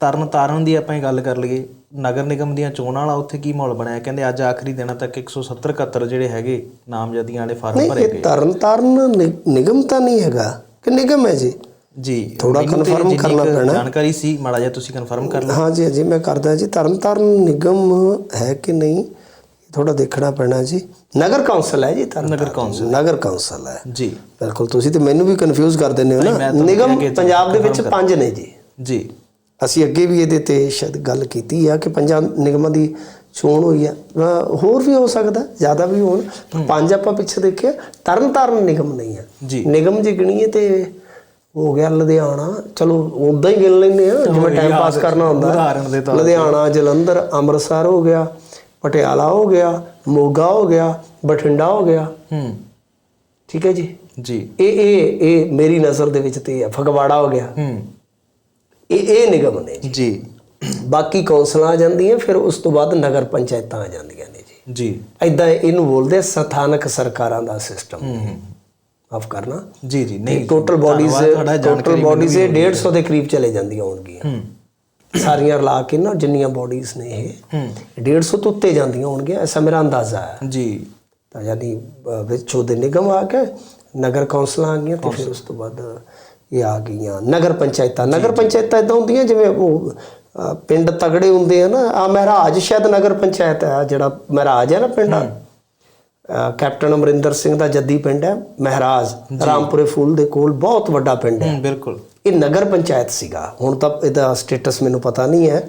ਤਰਨ ਤਾਰਨ ਦੀ ਆਪਾਂ ਇਹ ਗੱਲ ਕਰ ਲਈਏ ਨਗਰ ਨਿਗਮ ਦੀਆਂ ਚੋਣਾਂ ਵਾਲਾ ਉੱਥੇ ਕੀ ਮਾਹੌਲ ਬਣਿਆ? ਕਹਿੰਦੇ ਅੱਜ ਆਖਰੀ ਦਿਨਾਂ ਤੱਕ 170 71 ਜਿਹੜੇ ਹੈਗੇ ਨਾਮਜ਼ਦਗੀਆਂ ਵਾਲੇ ਫਾਰਮ ਨਹੀਂ ਭਰੇ ਇਹ ਗਏ। ਤਰਨ ਤਾਰਨ ਨਿਗਮ ਤਾਂ ਨਹੀਂ ਹੈਗਾ ਕਿ ਨਿਗਮ ਹੈ ਜੀ? ਜੀ confirm ਜਿੰਨੀ ਕਰਨਾ ਪੈਣਾ। ਜਾਣਕਾਰੀ ਸੀ ਮਾੜਾ ਜਿਹਾ ਤੁਸੀਂ ਕਨਫਰਮ ਕਰ ਲਓ। ਹਾਂ ਜੀ ਜੀ ਮੈਂ ਕਰਦਾ ਜੀ। ਤਰਨ ਤਾਰਨ ਨਿਗਮ ਹੈ ਕਿ ਨਹੀਂ ਥੋੜਾ ਦੇਖਣਾ ਪੈਣਾ ਜੀ। ਨਗਰ ਕੌਂਸਲ ਹੈ ਜੀ ਤਰਨ ਨਗਰ। ਕੌਂਸਲ। ਨਗਰ ਕੌਂਸਲ ਹੈ। ਜੀ। ਬਿਲਕੁਲ ਤੁਸੀਂ ਤੇ ਮੈਨੂੰ ਵੀ ਕਨਫਿਊਜ਼ ਕਰ ਦਿੰਦੇ ਹੋ ਨਾ। ਨਿਗਮ ਪੰਜਾਬ ਦੇ ਵਿੱਚ ਪੰਜ ਨੇ ਜੀ। ਜੀ। ਅਸੀਂ ਅੱਗੇ ਵੀ ਇਹਦੇ ਤੇ ਸ਼ਾਇਦ ਗੱਲ ਕੀਤੀ ਆ ਕਿ ਪੰਜਾਂ ਨਿਗਮਾਂ ਦੀ ਚੋਣ ਹੋਈ ਆ। ਹੋਰ ਵੀ ਹੋ ਸਕਦਾ ਜ਼ਿਆਦਾ ਵੀ ਹੋਣ ਪਰ ਪੰਜ ਆਪਾਂ ਪਿੱਛੇ ਦੇਖਿਆ ਤਰਨ ਤਾਰਨ ਨਿਗਮ ਨਹੀਂ ਆ। ਨਿਗਮ ਜੇ ਗਿਣੀਏ ਤੇ ਹੋ ਗਿਆ ਲੁਧਿਆਣਾ। ਚਲੋ ਉਦਾਂ ਹੀ ਗਿਣ ਲੈਂਦੇ ਆ ਜਿਵੇਂ ਟਾਈਮ ਪਾਸ ਕਰਨਾ ਹੁੰਦਾ। ਉਦਾਹਰਣ ਦੇ ਤੌਰ ਤੇ। ਲੁਧਿਆਣਾ ਜਲੰਧਰ ਅੰਮ੍ਰਿਤਸਰ ਹੋ ਗਿਆ ਪਟਿਆਲਾ ਹੋ ਗਿਆ ਮੋਗਾ ਹੋ ਗਿਆ ਬਠਿੰਡਾ ਹੋ ਗਿਆ। ਹੂੰ। ਠੀਕ ਹੈ ਜੀ? ਜੀ। ਇਹ ਇਹ ਇਹ ਮੇਰੀ ਨਜ਼ਰ ਦੇ ਵਿੱਚ ਤੇ ਆ। ਫਗਵਾੜਾ ਹੋ ਗਿਆ। ਹੂੰ। ਇਹ ਇਹ ਨਿਗਮ ਨੇ ਜੀ। ਬਾਕੀ ਕੌਂਸਲਾਂ ਆ ਜਾਂਦੀਆਂ ਫਿਰ ਉਸ ਤੋਂ ਬਾਅਦ ਨਗਰ ਪੰਚਾਇਤਾਂ ਆ ਜਾਂਦੀਆਂ ਨੇ ਜੀ। ਜੀ। ਐਦਾਂ ਇਹਨੂੰ ਬੋਲਦੇ ਸਥਾਨਕ ਸਰਕਾਰਾਂ ਦਾ ਸਿਸਟਮ ਮਾਫ ਕਰਨਾ। ਜੀ ਜੀ। ਨਹੀਂ ਟੋਟਲ ਬਾਡੀਜ਼ ਟੋਟਲ ਬਾਡੀਜ਼ 150 ਦੇ ਕਰੀਬ ਚਲੇ ਜਾਂਦੀਆਂ ਹੋਣਗੀਆਂ। ਸਾਰੀਆਂ ਰਲਾ ਕੇ ਨਾ ਜਿੰਨੀਆਂ ਬਾਡੀਜ਼ ਨੇ ਇਹ ਹੂੰ। 150 ਤੋਂ ਉੱਤੇ ਜਾਂਦੀਆਂ ਹੋਣਗੀਆਂ ਐਸਾ ਮੇਰਾ ਅੰਦਾਜ਼ਾ ਹੈ। ਜੀ। ਤਾਂ ਯਾਨੀ ਵਿੱਚ ਉਹਦੇ ਨਿਗਮ ਆ ਕੇ ਨਗਰ ਕੌਂਸਲਾਂ ਆ ਗਈਆਂ ਤੇ ਫਿਰ ਉਸ ਤੋਂ ਬਾਅਦ ਇਹ ਆ ਗਈਆਂ। ਨਗਰ ਪੰਚਾਇਤਾਂ। ਨਗਰ ਪੰਚਾਇਤਾਂ ਇਦਾਂ ਹੁੰਦੀਆਂ ਜਿਵੇਂ ਉਹ ਪਿੰਡ ਤਗੜੇ ਹੁੰਦੇ ਆ ਨਾ ਆ ਮਹਾਰਾਜ ਸ਼ਾਇਦ ਨਗਰ ਪੰਚਾਇਤ ਹੈ ਜਿਹੜਾ ਮਹਾਰਾਜ ਹੈ ਨਾ ਪਿੰਡ। ਕੈਪਟਨ ਅਮਰਿੰਦਰ ਸਿੰਘ ਦਾ ਜੱਦੀ ਪਿੰਡ ਹੈ ਮਹਾਰਾਜ। ਰਾਮਪੁਰੇ ਫੂਲ ਦੇ ਕੋਲ ਬਹੁਤ ਵੱਡਾ ਪਿੰਡ ਹੂੰ ਬਿਲਕੁਲ। ਇਹ ਨਗਰ ਪੰਚਾਇਤ ਸੀਗਾ। ਹੁਣ ਤਾਂ ਇਹਦਾ ਸਟੇਟਸ ਮੈਨੂੰ ਪਤਾ ਨਹੀਂ ਹੈ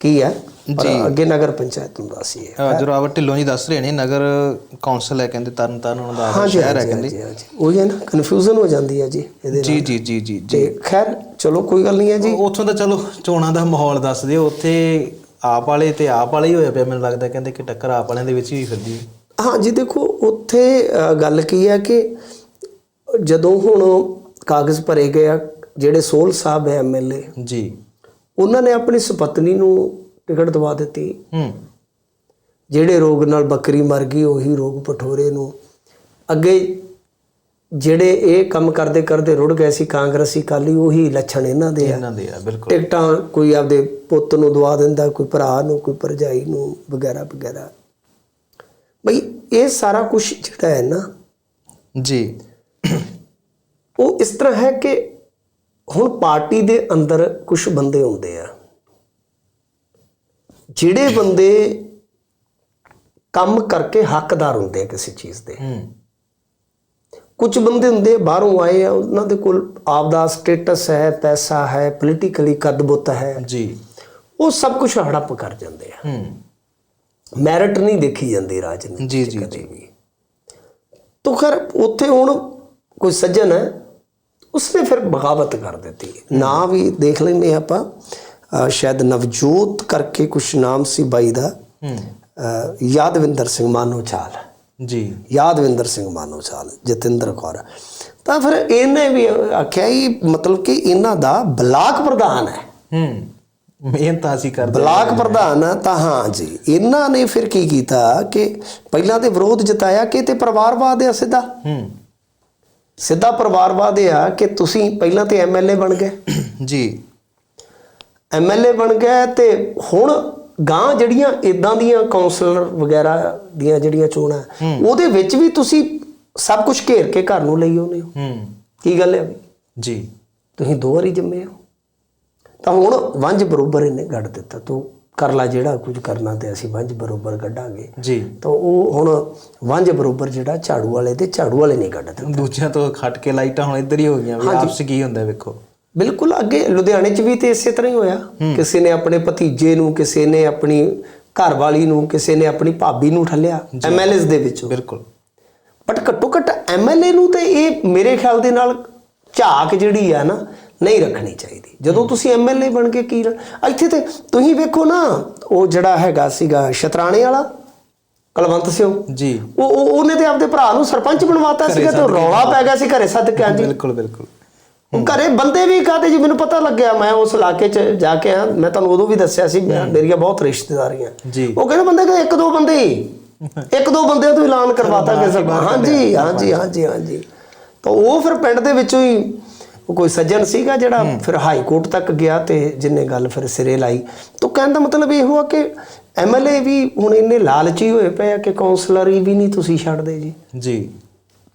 ਕੀ ਹੈ। ਪਰ ਅੱਗੇ ਨਗਰ ਪੰਚਾਇਤ ਹੁੰਦਾ ਸੀ ਇਹ ਜੋਰਾਵਰ ਢਿੱਲੋਂ ਜੀ ਦੱਸ ਰਹੇ ਨੇ ਨਗਰ ਕੌਂਸਲ ਹੈ ਕਹਿੰਦੇ ਤਰਨ ਤਾਰਨ ਉਹਨਾਂ ਦਾ ਸ਼ਹਿਰ ਹੈ ਕਹਿੰਦੇ। ਉਹੀ ਹੈ ਨਾ ਕਨਫਿਊਜ਼ਨ ਹੋ ਜਾਂਦੀ ਹੈ ਜੀ ਇਹਦੇ ਜੀ ਜੀ ਜੀ ਜੀ ਜੀ। ਤੇ ਖੈਰ ਚਲੋ ਕੋਈ ਗੱਲ ਨਹੀਂ ਹੈ ਜੀ। ਉੱਥੋਂ ਦਾ ਚਲੋ ਚੋਣਾਂ ਦਾ ਮਾਹੌਲ ਦੱਸ ਦਿਓ। ਉੱਥੇ ਆਪ ਵਾਲੇ ਤੇ ਆਪ ਵਾਲੇ ਹੀ ਹੋਇਆ ਪਿਆ ਮੈਨੂੰ ਲੱਗਦਾ ਕਹਿੰਦੇ ਕਿ ਟੱਕਰ ਆਪ ਵਾਲਿਆਂ ਦੇ ਵਿੱਚ ਹੀ ਫਿਰਦੀ ਹੈ। ਜੀ ਦੇਖੋ ਉੱਥੇ ਗੱਲ ਕੀ ਹੈ ਕਿ ਜਦੋਂ ਹੁਣ ਕਾਗਜ਼ ਭਰੇ ਗਏ ਆ ਜਿਹੜੇ ਸੋਲ ਸਾਹਿਬ ਹੈ ਐਮਐਲਏ ਜੀ। ਉਹਨਾਂ ਨੇ ਆਪਣੀ ਸੁਪਤਨੀ ਨੂੰ ਟਿਕਟ ਦਵਾ ਦਿੱਤੀ। ਹੂੰ। ਜਿਹੜੇ ਰੋਗ ਨਾਲ ਬੱਕਰੀ ਮਰ ਗਈ ਉਹੀ ਰੋਗ ਪਠੋਰੇ ਨੂੰ। ਅੱਗੇ ਜਿਹੜੇ ਇਹ ਕੰਮ ਕਰਦੇ ਕਰਦੇ ਰੁੜ ਗਏ ਸੀ ਕਾਂਗਰਸੀ ਕਾਲੀ ਉਹੀ ਲੱਛਣ ਇਹਨਾਂ ਦੇ ਆ। ਇਹਨਾਂ ਦੇ ਆ ਬਿਲਕੁਲ। ਟਿਕਟਾਂ ਕੋਈ ਆਪਦੇ ਪੁੱਤ ਨੂੰ ਦਵਾ ਦਿੰਦਾ ਕੋਈ ਭਰਾ ਨੂੰ ਕੋਈ ਭਰਜਾਈ ਨੂੰ ਵਗੈਰਾ ਵਗੈਰਾ। ਬਈ ਇਹ ਸਾਰਾ ਕੁਝ ਜਿਹੜਾ ਹੈ ਨਾ ਜੀ। ਉਹ ਇਸ ਤਰ੍ਹਾਂ ਹੈ ਕਿ ਹੁਣ ਪਾਰਟੀ ਦੇ ਅੰਦਰ ਕੁਝ ਬੰਦੇ ਹੁੰਦੇ ਆ। ਜਿਹੜੇ ਬੰਦੇ ਕੰਮ ਕਰਕੇ ਹੱਕਦਾਰ ਹੁੰਦੇ ਆ ਕਿਸੇ ਚੀਜ਼ ਦੇ। ਕੁਝ ਬੰਦੇ ਹੁੰਦੇ ਆ, ਬਾਹਰੋਂ ਆਏ ਆ ਉਹਨਾਂ ਦੇ ਕੋਲ ਆਪਦਾ ਸਟੇਟਸ ਹੈ ਪੈਸਾ ਹੈ ਪੋਲੀਟੀਕਲੀ ਕਦਬੁੱਤ ਹੈ। ਜੀ। ਉਹ ਸਭ ਕੁਝ ਹੜੱਪ ਕਰ ਜਾਂਦੇ ਆ। ਹੂੰ। ਮੈਰਿਟ ਨਹੀਂ ਦੇਖੀ ਜਾਂਦੀ ਰਾਜਨੀਤੀ ਜੀ ਜੀ ਵੀ। ਤੋ ਖੈਰ ਉੱਥੇ ਹੁਣ ਕੋਈ ਸੱਜਣ ਹੈ ਉਸਨੇ ਫਿਰ ਬਗਾਵਤ ਕਰ ਦਿੱਤੀ। ਨਾਂ ਵੀ ਦੇਖ ਹਾਂ ਆਪਾਂ। ਸ਼ਾਇਦ ਨਵਜੋਤ ਕਰਕੇ ਕੁਛ ਨਾਮ ਸੀ ਬਾਈ ਦਾ। ਹੂੰ। ਯਾਦਵਿੰਦਰ ਸਿੰਘ ਮਾਨੋਚਾਲ। ਜੀ। ਯਾਦਵਿੰਦਰ ਸਿੰਘ ਮਾਨੋਚਾਲ ਜਤਿੰਦਰ ਕੌਰ। ਤਾਂ ਫਿਰ ਇਹਨੇ ਵੀ ਆਖਿਆ ਹੀ ਮਤਲਬ ਕਿ ਇਹਨਾਂ ਦਾ ਬਲਾਕ ਪ੍ਰਧਾਨ ਹੈ। ਹੂੰ। ਮਿਹਨਤ ਅਸੀਂ ਕਰਦੇ ਬਲਾਕ ਪ੍ਰਧਾਨ ਤਾਂ ਹਾਂ ਜੀ। ਇਹਨਾਂ ਨੇ ਫਿਰ ਕੀ ਕੀਤਾ ਕਿ ਪਹਿਲਾਂ ਤੇ ਵਿਰੋਧ ਜਤਾਇਆ ਕਿ ਇਹ ਤੇ ਪਰਿਵਾਰਵਾਦ ਆ ਸਿੱਧਾ। ਹੂੰ। ਸਿੱਧਾ ਪਰਿਵਾਰਵਾਦ ਇਹ ਆ ਕਿ ਤੁਸੀਂ ਪਹਿਲਾਂ ਤੇ ਐਮਐਲਏ ਬਣ ਗਏ। ਜੀ। ਐਮਐਲਏ ਬਣ ਗਏ ਤੇ ਹੁਣ ਗਾਂ ਜਿਹੜੀਆਂ ਇਦਾਂ ਦੀਆਂ ਕਾਉਂਸਲਰ ਵਗੈਰਾ ਦੀਆਂ ਜਿਹੜੀਆਂ ਚੋਣਾਂ ਉਹਦੇ ਵਿੱਚ ਵੀ ਤੁਸੀਂ ਸਭ ਕੁਝ ਘੇਰ ਕੇ ਘਰ ਨੂੰ ਲਈ ਆਉਂਦੇ ਹੋ। ਹੂੰ। ਕੀ ਗੱਲ ਹੈ ਵੀ? ਜੀ। ਤੁਸੀਂ ਦੋ ਵਾਰੀ ਜੰਮੇ ਹੋ। ਤਾਂ ਹੁਣ ਵੰਜ ਬਰੋਬਰ ਇਹਨੇ ਕੱਢ ਦਿੱਤਾ। ਤੂੰ ਕਰ ਲੈ ਜਿਹੜਾ ਕੁਝ ਕਰਨਾ ਤੇ ਅਸੀਂ ਵੰਜ ਬਰੋਬਰ ਕੱਢਾਂਗੇ। ਜੀ। ਤਾਂ ਉਹ ਹੁਣ ਵੰਜ ਬਰੋਬਰ ਜਿਹੜਾ ਝਾੜੂ ਵਾਲੇ ਤੇ ਝਾੜੂ ਵਾਲੇ ਨਹੀਂ ਕੱਢਦੇ ਦੂਜਿਆਂ ਤੋਂ ਖੱਟ ਕੇ ਲਾਈਟਾਂ ਹੁਣ ਇੱਧਰ ਹੀ ਹੋ ਗਈਆਂ ਵੀ ਆਪਸ ਕੀ ਹੁੰਦਾ ਵੇਖੋ। ਬਿਲਕੁਲ ਅੱਗੇ ਲੁਧਿਆਣੇ 'ਚ ਵੀ ਤੇ ਇਸੇ ਤਰ੍ਹਾਂ ਹੀ ਹੋਇਆ। ਕਿਸੇ ਨੇ ਆਪਣੇ ਭਤੀਜੇ ਨੂੰ ਕਿਸੇ ਨੇ ਆਪਣੀ ਘਰਵਾਲੀ ਨੂੰ ਕਿਸੇ ਨੇ ਆਪਣੀ ਭਾਬੀ ਨੂੰ ਠੱਲਿਆ ਐਮਐਲਏਸ ਦੇ ਵਿੱਚੋਂ। ਬਿਲਕੁਲ। ਬਟ ਘੱਟੋ ਘੱਟ ਐਮਐਲਏ ਨੂੰ ਤੇ ਇਹ ਮੇਰੇ ਖਿਆਲ ਦੇ ਨਾਲ ਝਾਕ ਜਿਹੜੀ ਆ ਨਾ ਨਹੀਂ ਰੱਖਣੀ ਚਾਹੀਦੀ। ਜਦੋਂ ਤੁਸੀਂ ਐਮਐਲਏ ਬਣ ਕੇ ਕੀ ਇੱਥੇ ਤੇ ਤੁਸੀਂ ਵੇਖੋ ਨਾ ਉਹ ਜਿਹੜਾ ਹੈਗਾ ਸੀਗਾ ਸ਼ਤਰਾਣੇ ਵਾਲਾ ਕਲਵੰਤ ਸਿੰਘ ਜੀ। ਉਹ ਉਹ- ਉਹਨੇ ਤੇ ਆਪਦੇ ਭਰਾ ਨੂੰ ਸਰਪੰਚ ਬਣਵਾਤਾ ਸੀਗਾ ਤੇ ਰੌਲਾ ਪੈ ਗਿਆ ਸੀ ਘਰੇ ਸੱਦ ਕੇ ਹਾਂਜੀ। ਬਿਲਕੁਲ ਬਿਲਕੁਲ। ਘਰੇ ਬੰਦੇ ਵੀ ਕਾਹਦੇ ਜੀ? ਮੈਨੂੰ ਪਤਾ ਲੱਗਿਆ ਮੈਂ ਉਸ ਇਲਾਕੇ 'ਚ ਜਾ ਕੇ ਆ ਮੈਂ ਤੁਹਾਨੂੰ ਉਦੋਂ ਵੀ ਦੱਸਿਆ ਸੀ ਮੇਰੀਆਂ ਬਹੁਤ ਰਿਸ਼ਤੇਦਾਰੀਆਂ। ਉਹ ਕਹਿੰਦੇ ਬੰਦੇ ਕਿ ਇੱਕ ਦੋ ਬੰਦੇ ਇੱਕ ਦੋ ਬੰਦੇ ਤੋਂ ਐਲਾਨ ਕਰਵਾਤਾ ਕਿ ਸਰ ਹਾਂਜੀ ਹਾਂਜੀ ਹਾਂਜੀ ਹਾਂਜੀ। ਤਾਂ ਉਹ ਫਿਰ ਪਿੰਡ ਦੇ ਵਿੱਚੋਂ ਹੀ ਕੋਈ ਸੱਜਣ ਸੀਗਾ ਜਿਹੜਾ ਫਿਰ ਹਾਈ ਕੋਰਟ ਤੱਕ ਗਿਆ ਤੇ ਜਿੰਨੇ ਗੱਲ ਫਿਰ ਸਿਰੇ ਲਾਈ। ਤਾਂ ਕਹਿਣ ਦਾ ਮਤਲਬ ਇਹ ਹੋਆ ਕਿ ਐਮਐਲਏ ਵੀ ਹੁਣ ਇੰਨੇ ਲਾਲਚੀ ਹੋਏ ਪਏ ਆ ਕਿ ਕਾਉਂਸਲਰ ਵੀ ਨਹੀਂ ਤੁਸੀਂ ਛੱਡਦੇ ਜੀ। ਜੀ।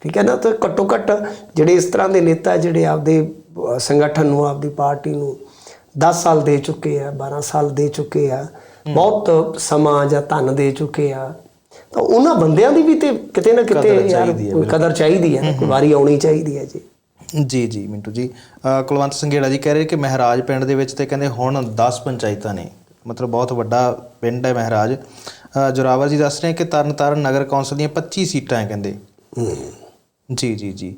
ਠੀਕ ਹੈ ਨਾ? ਤਾਂ ਘੱਟੋ ਘੱਟ ਜਿਹੜੇ ਇਸ ਤਰ੍ਹਾਂ ਦੇ ਨੇਤਾ ਜਿਹੜੇ ਆਪਦੇ ਸੰਗਠਨ ਨੂੰ ਆਪਦੀ ਪਾਰਟੀ ਨੂੰ 10 ਸਾਲ ਦੇ ਚੁੱਕੇ ਆ 12 ਸਾਲ ਦੇ ਚੁੱਕੇ ਆ ਬਹੁਤ ਸਮਾਂ ਜਾਂ ਧਨ ਦੇ ਚੁੱਕੇ ਆ ਤਾਂ ਉਹਨਾਂ ਬੰਦਿਆਂ ਦੀ ਵੀ ਤੇ ਕਿਤੇ ਨਾ ਕਿਤੇ ਕਦਰ ਯਾਰ ਚਾਹੀਦੀ ਹੈ, ਕੋਈ ਕਦਰ ਚਾਹੀਦੀ ਹੈ ਨਾ, ਕੋਈ ਵਾਰੀ ਆਉਣੀ ਚਾਹੀਦੀ ਹੈ ਜੀ। ਜੀ ਜੀ ਮਿੰਟੂ ਜੀ। ਕੁਲਵੰਤ ਸੰਘੇੜਾ ਜੀ ਕਹਿ ਰਹੇ ਕਿ ਮਹਾਰਾਜ ਪਿੰਡ ਦੇ ਵਿੱਚ ਤੇ ਕਹਿੰਦੇ ਹੁਣ 10 ਪੰਚਾਇਤਾਂ ਨੇ। ਮਤਲਬ ਬਹੁਤ ਵੱਡਾ ਪਿੰਡ ਹੈ ਮਹਾਰਾਜ। ਜੋਰਾਵਰ ਜੀ ਦੱਸ ਰਹੇ ਕਿ ਤਰਨਤਾਰਨ ਨਗਰ ਕੌਂਸਲ ਦੀਆਂ 25 ਸੀਟਾਂ ਹੈ ਕਹਿੰਦੇ। ਜੀ ਜੀ ਜੀ।